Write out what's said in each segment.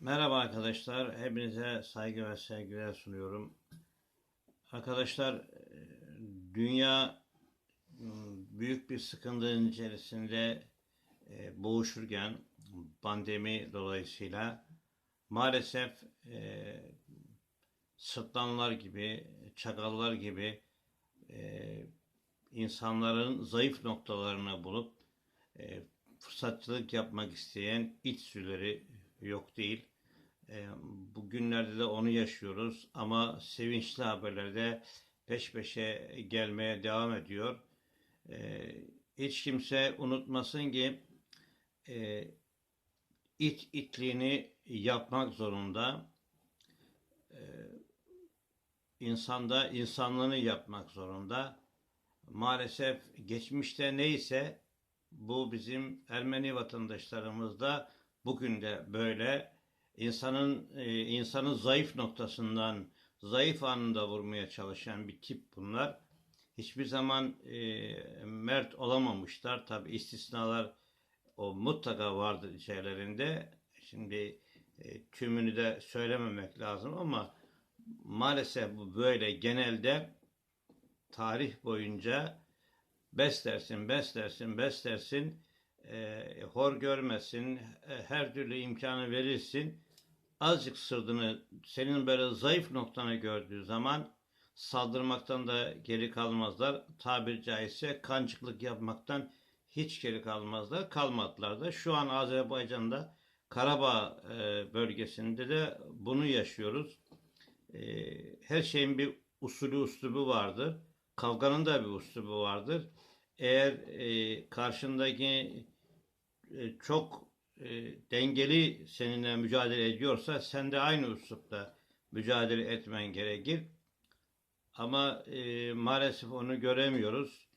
Merhaba arkadaşlar. Hepinize saygı ve sevgiler sunuyorum. Arkadaşlar, e, dünya m, büyük bir sıkıntının içerisinde e, boğuşurken pandemi dolayısıyla maalesef e, sırtlanlar gibi, çakallar gibi e, insanların zayıf noktalarını bulup e, fırsatçılık yapmak isteyen içsüleri yok değil. E, bugünlerde de onu yaşıyoruz ama sevinçli haberler de peş peşe gelmeye devam ediyor. E, hiç kimse unutmasın ki e, it itliğini yapmak zorunda. İnsanda insanlığını yapmak zorunda. Maalesef geçmişte neyse bu bizim Ermeni vatandaşlarımızda bugün de böyle insanın e, insanın zayıf noktasından zayıf anında vurmaya çalışan bir tip bunlar. Hiçbir zaman e, mert olamamışlar. Tabi istisnalar o mutlaka vardır içerilerinde. Şimdi e, tümünü de söylememek lazım ama maalesef bu böyle genelde tarih boyunca beslersin, beslersin, beslersin, e, hor görmesin, e, her türlü imkanı verirsin. Azıcık sırdını, senin böyle zayıf noktanı gördüğü zaman saldırmaktan da geri kalmazlar. Tabir caizse kancıklık yapmaktan hiç geri kalmazlar. Kalmadılar da. Şu an Azerbaycan'da Karabağ e, bölgesinde de bunu yaşıyoruz. Her şeyin bir usulü uslubu vardır. Kavganın da bir uslubu vardır. Eğer e, karşındaki e, çok e, dengeli seninle mücadele ediyorsa sen de aynı üslupta mücadele etmen gerekir. Ama e, maalesef onu göremiyoruz.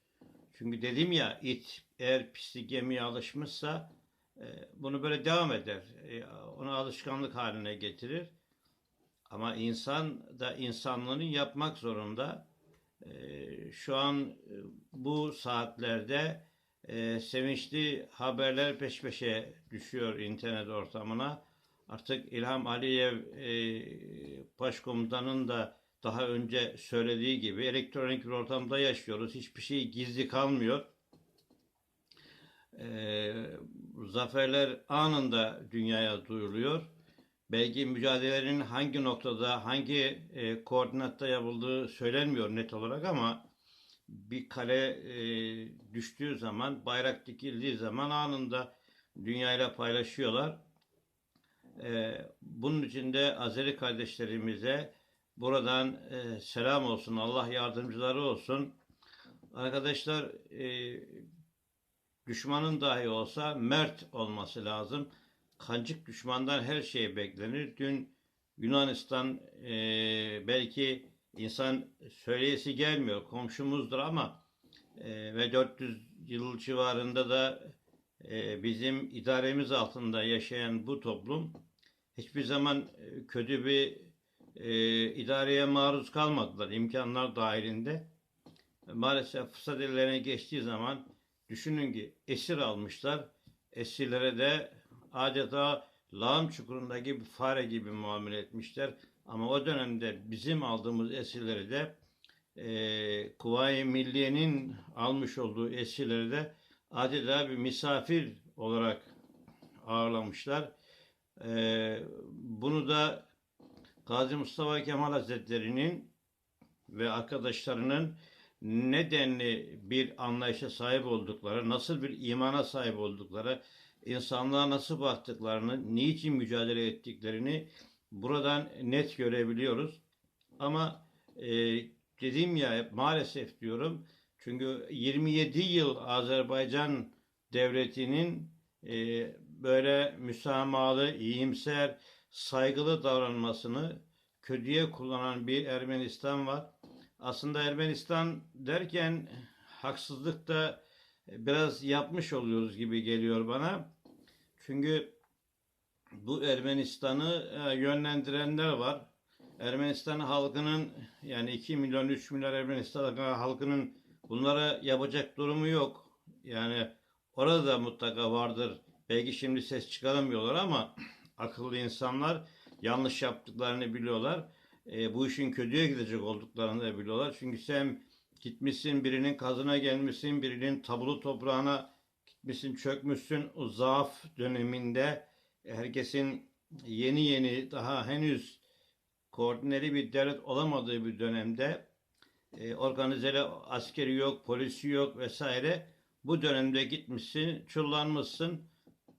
Çünkü dedim ya it eğer pislik yemeye alışmışsa e, bunu böyle devam eder. E, onu alışkanlık haline getirir. Ama insan da insanlığını yapmak zorunda. E, şu an e, bu saatlerde e, sevinçli haberler peş peşe düşüyor internet ortamına. Artık İlham Aliyev e, Başkomutanın da daha önce söylediği gibi elektronik bir ortamda yaşıyoruz. Hiçbir şey gizli kalmıyor. E, zaferler anında dünyaya duyuluyor. Belki mücadelelerin hangi noktada, hangi e, koordinatta yapıldığı söylenmiyor net olarak ama bir kale e, düştüğü zaman, bayrak dikildiği zaman anında dünyayla paylaşıyorlar. E, bunun için de Azeri kardeşlerimize buradan e, selam olsun, Allah yardımcıları olsun. Arkadaşlar e, düşmanın dahi olsa mert olması lazım. Kancık düşmandan her şey beklenir. Dün Yunanistan e, belki insan söyleyesi gelmiyor. Komşumuzdur ama e, ve 400 yıl civarında da e, bizim idaremiz altında yaşayan bu toplum hiçbir zaman e, kötü bir e, idareye maruz kalmadılar imkanlar dahilinde. Maalesef fırsat ellerine geçtiği zaman düşünün ki esir almışlar. Esirlere de adeta lağım çukurundaki bir fare gibi muamele etmişler. Ama o dönemde bizim aldığımız esirleri de e, Kuvayi Milliye'nin almış olduğu esirleri de adeta bir misafir olarak ağırlamışlar. E, bunu da Gazi Mustafa Kemal Hazretleri'nin ve arkadaşlarının nedenli bir anlayışa sahip oldukları, nasıl bir imana sahip oldukları, insanlığa nasıl baktıklarını, niçin mücadele ettiklerini buradan net görebiliyoruz. Ama e, dediğim ya maalesef diyorum çünkü 27 yıl Azerbaycan devletinin e, böyle müsamahalı, iyimser, saygılı davranmasını kötüye kullanan bir Ermenistan var. Aslında Ermenistan derken haksızlık da biraz yapmış oluyoruz gibi geliyor bana. Çünkü bu Ermenistan'ı e, yönlendirenler var. Ermenistan halkının yani 2 milyon 3 milyon Ermenistan halkının bunlara yapacak durumu yok. Yani orada da mutlaka vardır. Belki şimdi ses çıkaramıyorlar ama akıllı insanlar yanlış yaptıklarını biliyorlar. E, bu işin kötüye gidecek olduklarını da biliyorlar. Çünkü sen gitmişsin birinin kazına gelmişsin, birinin tabulu toprağına gitmişsin, çökmüşsün. O zaaf döneminde herkesin yeni yeni daha henüz koordineli bir devlet olamadığı bir dönemde e, organizeli askeri yok, polisi yok vesaire. Bu dönemde gitmişsin, çullanmışsın.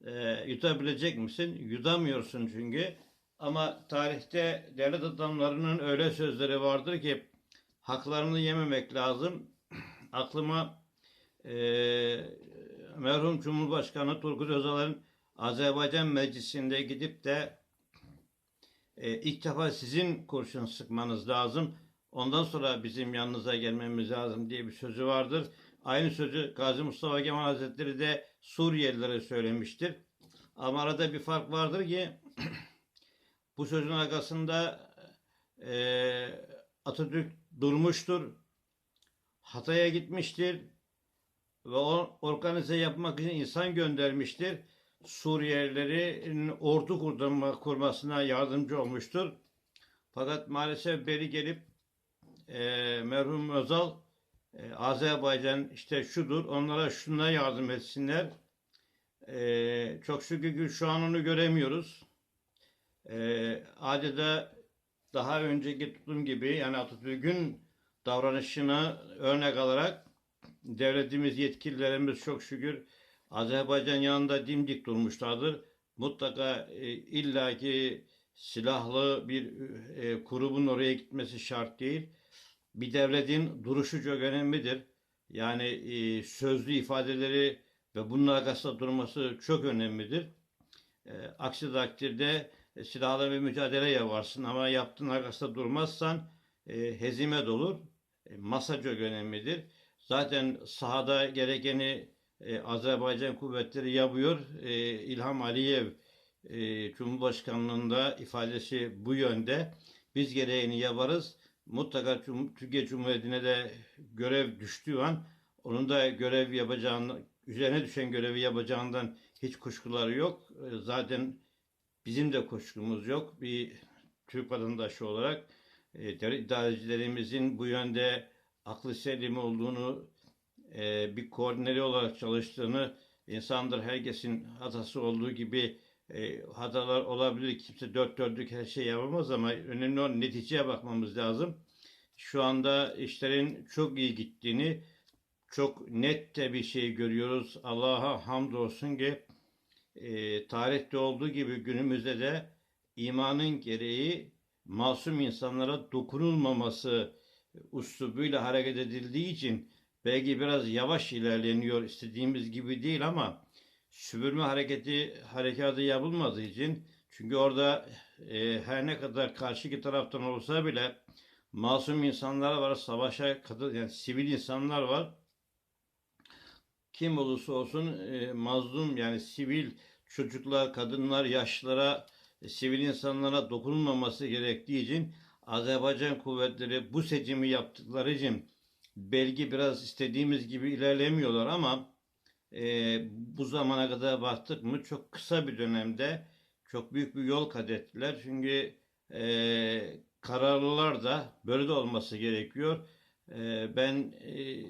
E, yutabilecek misin? Yutamıyorsun çünkü. Ama tarihte devlet adamlarının öyle sözleri vardır ki haklarını yememek lazım. Aklıma e, merhum Cumhurbaşkanı Turgut Özal'ın Azerbaycan Meclisi'nde gidip de e, ilk defa sizin kurşun sıkmanız lazım. Ondan sonra bizim yanınıza gelmemiz lazım diye bir sözü vardır. Aynı sözü Gazi Mustafa Kemal Hazretleri de Suriyelilere söylemiştir. Ama arada bir fark vardır ki bu sözün arkasında e, Atatürk durmuştur. Hatay'a gitmiştir ve organize yapmak için insan göndermiştir. Suriyelilerin ordu kurma, kurmasına yardımcı olmuştur. Fakat maalesef beri gelip e, merhum Özal e, Azerbaycan işte şudur onlara şuna yardım etsinler. E, çok şükür şu an onu göremiyoruz. E, adeta daha önceki tutum gibi yani Atatürk'ün davranışını örnek alarak devletimiz yetkililerimiz çok şükür Azerbaycan yanında dimdik durmuşlardır. Mutlaka e, illaki silahlı bir e, grubun oraya gitmesi şart değil. Bir devletin duruşu çok önemlidir. Yani e, sözlü ifadeleri ve bunun arkasında durması çok önemlidir. E, aksi takdirde e, silahlı bir mücadele yaparsın ama yaptığın arkasında durmazsan e, hezime olur. E, masa çok önemlidir. Zaten sahada gerekeni e, Azerbaycan kuvvetleri yapıyor. E, İlham Aliyev e, Cumhurbaşkanlığında ifadesi bu yönde. Biz gereğini yaparız. Mutlaka Cum Türkiye Cumhuriyeti'ne de görev düştüğü an onun da görev yapacağını, üzerine düşen görevi yapacağından hiç kuşkuları yok. E, zaten bizim de kuşkumuz yok. Bir Türk vatandaşı olarak e, idarecilerimizin bu yönde aklı selim olduğunu, e, bir koordineli olarak çalıştığını, insandır herkesin hatası olduğu gibi e, hatalar olabilir. Kimse dört dörtlük her şey yapamaz ama önemli olan neticeye bakmamız lazım. Şu anda işlerin çok iyi gittiğini, çok net de bir şey görüyoruz. Allah'a hamdolsun ki e, tarihte olduğu gibi günümüzde de imanın gereği masum insanlara dokunulmaması uslubuyla hareket edildiği için belki biraz yavaş ilerleniyor istediğimiz gibi değil ama süpürme hareketi harekatı yapılmadığı için çünkü orada e, her ne kadar karşıki taraftan olsa bile masum insanlar var, savaşa katıl yani sivil insanlar var. Kim olursa olsun e, mazlum yani sivil çocuklar, kadınlar, yaşlılara, e, sivil insanlara dokunulmaması gerektiği için Azerbaycan kuvvetleri bu seçimi yaptıkları için belki biraz istediğimiz gibi ilerlemiyorlar ama e, bu zamana kadar baktık mı çok kısa bir dönemde çok büyük bir yol kat ettiler. Çünkü e, kararlılar da böyle de olması gerekiyor. E, ben e,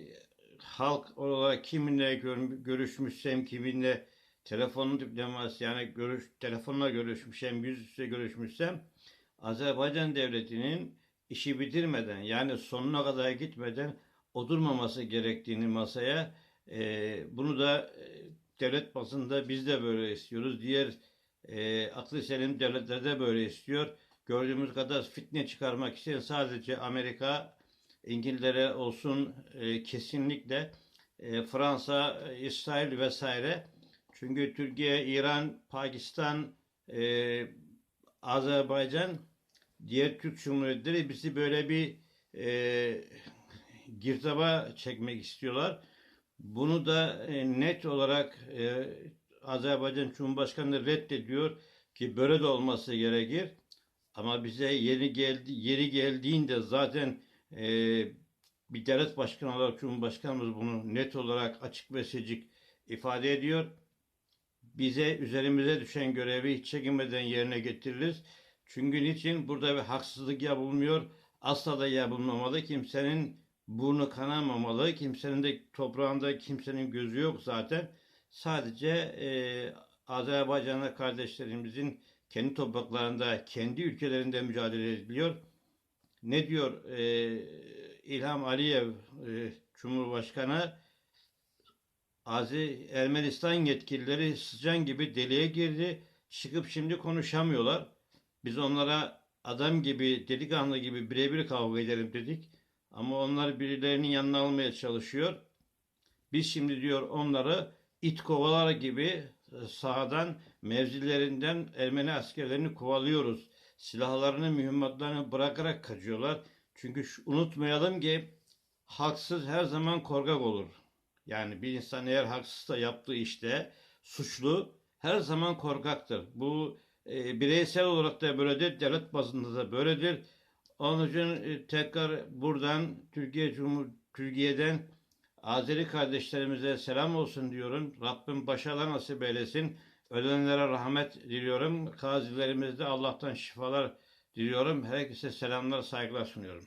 halk olarak kiminle gör, görüşmüşsem, kiminle telefonun diploması yani görüş, telefonla görüşmüşsem, yüzüstü görüşmüşsem Azerbaycan devletinin işi bitirmeden yani sonuna kadar gitmeden oturmaması gerektiğini masaya e, bunu da e, devlet basında biz de böyle istiyoruz. Diğer e, aklı selim devletler de böyle istiyor. Gördüğümüz kadar fitne çıkarmak için sadece Amerika, İngiltere olsun e, kesinlikle e, Fransa, e, İsrail vesaire. Çünkü Türkiye, İran, Pakistan, e, Azerbaycan, diğer Türk Cumhuriyetleri bizi böyle bir e, girdaba çekmek istiyorlar. Bunu da e, net olarak e, Azerbaycan Cumhurbaşkanı reddediyor ki böyle de olması gerekir. Ama bize yeri geldi yeri geldiğinde zaten e, bir devlet başkanı olarak Cumhurbaşkanımız bunu net olarak açık ve seçik ifade ediyor. bize üzerimize düşen görevi hiç çekinmeden yerine getiririz. Çünkü niçin? Burada bir haksızlık yapılmıyor. Asla da yapılmamalı. Kimsenin burnu kanamamalı. Kimsenin de toprağında kimsenin gözü yok zaten. Sadece e, Azerbaycanlı kardeşlerimizin kendi topraklarında, kendi ülkelerinde mücadele ediliyor. Ne diyor e, İlham Aliyev e, Cumhurbaşkanı? Azi Ermenistan yetkilileri sıcan gibi deliğe girdi. Çıkıp şimdi konuşamıyorlar. Biz onlara adam gibi, delikanlı gibi birebir kavga edelim dedik. Ama onlar birilerinin yanına almaya çalışıyor. Biz şimdi diyor onları it kovalar gibi e, sahadan, mevzilerinden Ermeni askerlerini kovalıyoruz. Silahlarını, mühimmatlarını bırakarak kaçıyorlar. Çünkü unutmayalım ki haksız her zaman korkak olur. Yani bir insan eğer haksızsa yaptığı işte suçlu her zaman korkaktır. Bu e, bireysel olarak da böyledir, devlet bazında da böyledir. Onun için e, tekrar buradan Türkiye Cumhur Türkiye'den Azeri kardeşlerimize selam olsun diyorum. Rabbim başarılar nasip eylesin. Ölenlere rahmet diliyorum. Gazilerimize de Allah'tan şifalar diliyorum. Herkese selamlar, saygılar sunuyorum.